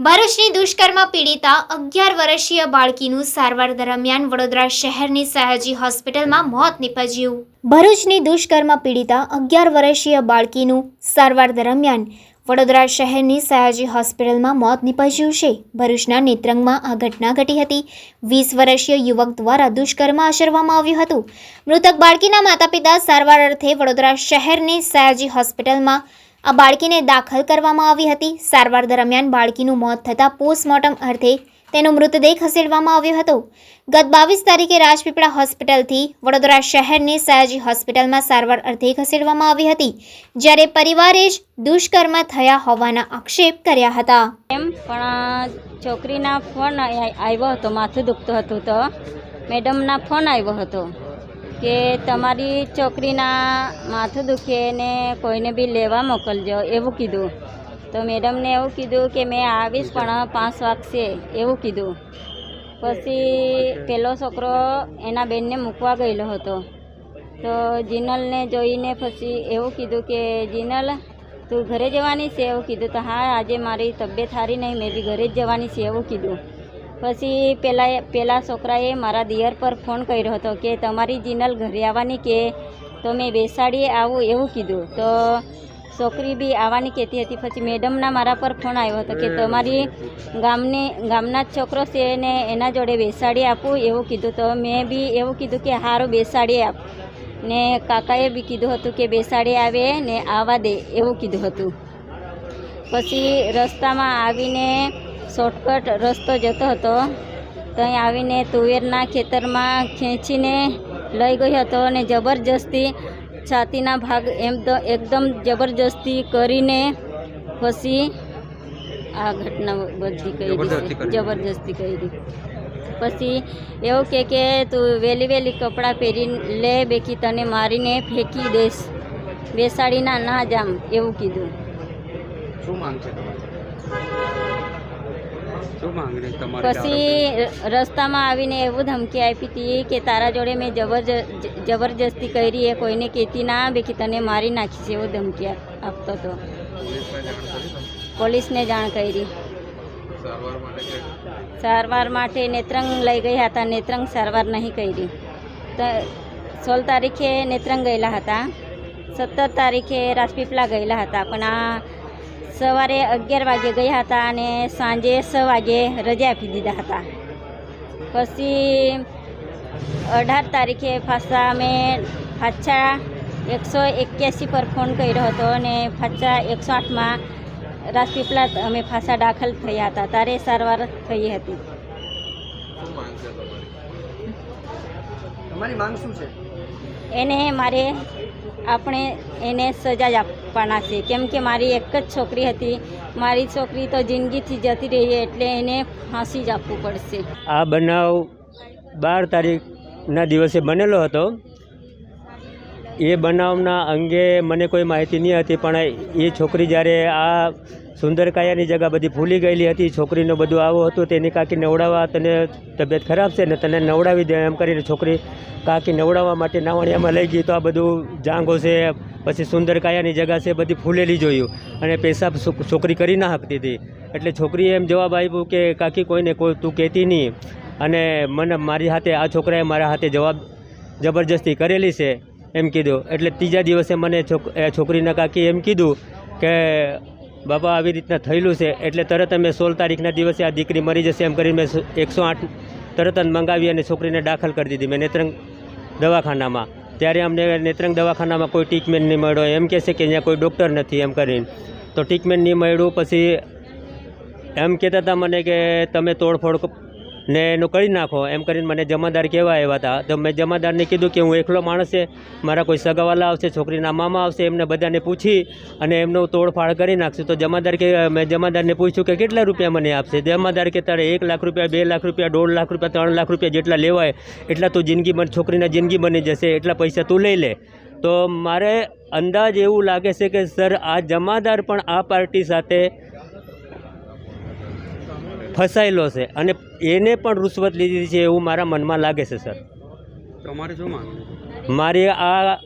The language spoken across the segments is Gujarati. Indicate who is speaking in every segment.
Speaker 1: ભરૂચની દુષ્કર્મ પીડિતા અગિયાર વર્ષીય બાળકીનું સારવાર દરમિયાન વડોદરા શહેરની સયાજી હોસ્પિટલમાં મોત નીપજ્યું. ભરૂચની દુષ્કર્મ પીડિતા અગિયાર વર્ષીય બાળકીનું સારવાર દરમિયાન વડોદરા શહેરની સયાજી હોસ્પિટલમાં મોત નીપજ્યું છે. ભરૂચના નેત્રંગમાં આ ઘટના ઘટી હતી. વીસ વર્ષીય યુવક દ્વારા દુષ્કર્મ આચરવામાં આવ્યું હતું. મૃતક બાળકીના માતા પિતા સારવાર અર્થે વડોદરા શહેરની સયાજી હોસ્પિટલમાં આ બાળકીને દાખલ કરવામાં આવી હતી. સારવાર દરમિયાન બાળકીનું મોત થતાં પોસ્ટમોર્ટમ અર્થે તેનો મૃતદેહ ખસેડવામાં આવ્યો હતો. ગત બાવીસ તારીખે રાજપીપળા હોસ્પિટલથી વડોદરા શહેરની સયાજી હોસ્પિટલમાં સારવાર અર્થે ખસેડવામાં આવી હતી, જ્યારે પરિવારે જ દુષ્કર્મ થયા હોવાના આક્ષેપ કર્યા હતા.
Speaker 2: એમ, પણ છોકરીના ફોન આવ્યો હતો, માથું દુખતું હતું તો. મેડમના ફોન આવ્યો હતો. કે તમારી છોકરીના માથું દુખે ને કોઈને બી લેવા મોકલજો, એવું કીધું. તો મેડમને એવું કીધું કે મેં આવીશ પણ પાંચ વાગશે, એવું કીધું. પછી પેલો છોકરો એના બેનને મૂકવા ગયેલો હતો. તો જીનલને જોઈને પછી એવું કીધું કે, જીનલ, તું ઘરે જવાની છે? એવું કીધું. તો, હા, આજે મારી તબિયત સારી નહીં, મેં બી ઘરે જ જવાની છે, એવું કીધું. પછી પેલા પહેલાં છોકરાએ મારા દિયર પર ફોન કર્યો હતો કે તમારી જીનલ ઘરે આવવાની કે તો મેં બેસાડીએ આવું એવું કીધું. તો છોકરી બી આવવાની કહેતી હતી. પછી મેડમના મારા પર ફોન આવ્યો હતો કે તમારી ગામની ગામના જ છોકરો છે ને એના જોડે બેસાડી આપું એવું કીધું. તો મેં બી એવું કીધું કે સારું બેસાડી આપ. ને કાકાએ બી કીધું હતું કે બેસાડી આવે ને આવવા દે એવું કીધું હતું. પછી રસ્તામાં આવીને શોર્ટકટ રસ્તો જતો હતો. ત્યાં આવીને તુવેરના ખેતરમાં ખેંચીને લઈ ગયો હતો અને જબરજસ્તી છાતીના ભાગ એમ તો એકદમ જબરજસ્તી કરીને પછી આ ઘટના બધી કરી.
Speaker 3: જબરજસ્તી કહી
Speaker 2: જબરજસ્તી પછી એવું કે કે તું વહેલી વહેલી કપડાં પહેરી લે બેકી તને મારીને ફેંકી દઈશ. બેસાડીના ના જામ એવું કીધું.
Speaker 3: શું માંગ છે
Speaker 2: પછી રસ્તામાં આવીને એવું ધમકી આપી હતી કે તારા જોડે મેં જબરજ જબરજસ્તી કરી એ કોઈને કહેતી ના બેકી તને મારી નાખીશ એવું ધમકી આપતો હતો
Speaker 3: પોલીસને જાણ કરી સારવાર માટે કે?
Speaker 2: નેત્રંગ લઈ ગયા હતા નેત્રંગ સારવાર નહીં કરી. તો સોળ તારીખે નેત્રંગ ગયેલા હતા સત્તર તારીખે રાજપીપળા ગયેલા હતા પણ આ સવારે અગિયાર વાગે ગયા હતા અને સાંજે છ વાગે રજા આપી દીધા હતા. પછી અઢાર તારીખે પાછા અમે પાછા એકસો એક્યાસી પર ફોન કર્યો હતો અને પાછા એકસો આઠમાં રાજપીપળા અમે પાછા દાખલ થયા હતા. તારે સારવાર થઈ હતી. એને મારે આપણે એને સજા જ આપવાના છે. કેમ કે મારી એક જ છોકરી હતી. મારી છોકરી તો જિંદગીથી જતી રહી એટલે એને ફાંસી જ આપવું પડશે.
Speaker 4: આ બનાવ બાર તારીખના દિવસે બનેલો હતો. એ બનાવના અંગે મને કોઈ માહિતી નહીં હતી, પણ એ છોકરી જ્યારે આ સુંદરકાયાની જગા બધી ભૂલી ગયેલી હતી, છોકરીનું બધું આવું હતું, તેની કાકી નવડાવવા તને તબિયત ખરાબ છે ને તને નવડાવી દે એમ કરીને છોકરી કાકી નવડાવવા માટે નાવણિયામાં લઈ ગઈ, તો આ બધું જાંગો છે પછી સુંદરકાયાની જગા છે બધી ફૂલેલી જોયું. અને પેશાબ છોકરી કરી ના શકતી હતી. એટલે છોકરીએ એમ જવાબ આપ્યો કે, કાકી, કોઈને કોઈ તું કહેતી નહીં. અને મને મારી હાથે, આ છોકરાએ મારા હાથે જવાબ જબરજસ્તી કરેલી છે એમ કીધું. એટલે ત્રીજા દિવસે મને છોક છોકરીના કાકી એમ કીધું કે બાબા આવી રીતના થયેલું છે. એટલે તરત મેં સોળ તારીખના દિવસે આ દીકરી મરી જશે એમ કરીને મેં એકસો આઠ તરત જ મંગાવી અને છોકરીને દાખલ કરી દીધી. મેં નેત્રંગ દવાખાનામાં. ત્યારે અમને નેત્રંગ દવાખાનામાં કોઈ ટ્રીટમેન્ટ નહીં મળ્યો. એમ કહે છે કે અહીંયા કોઈ ડૉક્ટર નથી એમ કરીને. તો ટ્રીટમેન્ટ નહીં મળ્યું. પછી એમ કહેતા હતા મને કે તમે તોડફોડ ને એનું કરી નાખો. એમ કરીને મને જમાદાર કહેવા આવ્યા હતા. તો મેં જમાદારને કીધું કે હું એકલો માણસ છે, મારા કોઈ સગાવાલા આવશે, છોકરીના મામા આવશે, એમને બધાને પૂછી અને એમનું તોડફાડ કરી નાખશું. તો જમાદાર કે, મેં જમાદારને પૂછ્યું કે કેટલા રૂપિયા મને આપશે? જમાદાર કે, તારે એક લાખ રૂપિયા, બે લાખ રૂપિયા, દોઢ લાખ રૂપિયા, ત્રણ લાખ રૂપિયા જેટલા લેવાય, એટલા તું જિંદગી બન છોકરીના જિંદગી બની જશે, એટલા પૈસા તું લઈ લે. તો મારે અંદાજ એવું લાગે છે કે, સર, આ જમાદાર પણ આ પાર્ટી સાથે ફસાયેલો છે અને એને પણ રૂશ્વત લીધી છે એવું મારા મનમાં લાગે છે સર.
Speaker 3: તમારે શું માનવું
Speaker 4: મારી આ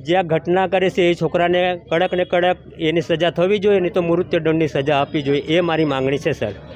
Speaker 4: જે આ ઘટના કરે છે એ છોકરાને કડક ને કડક એની સજા થવી જોઈએ નહીં તો મૃત્યુદંડની સજા આપવી જોઈએ એ મારી માંગણી છે સર.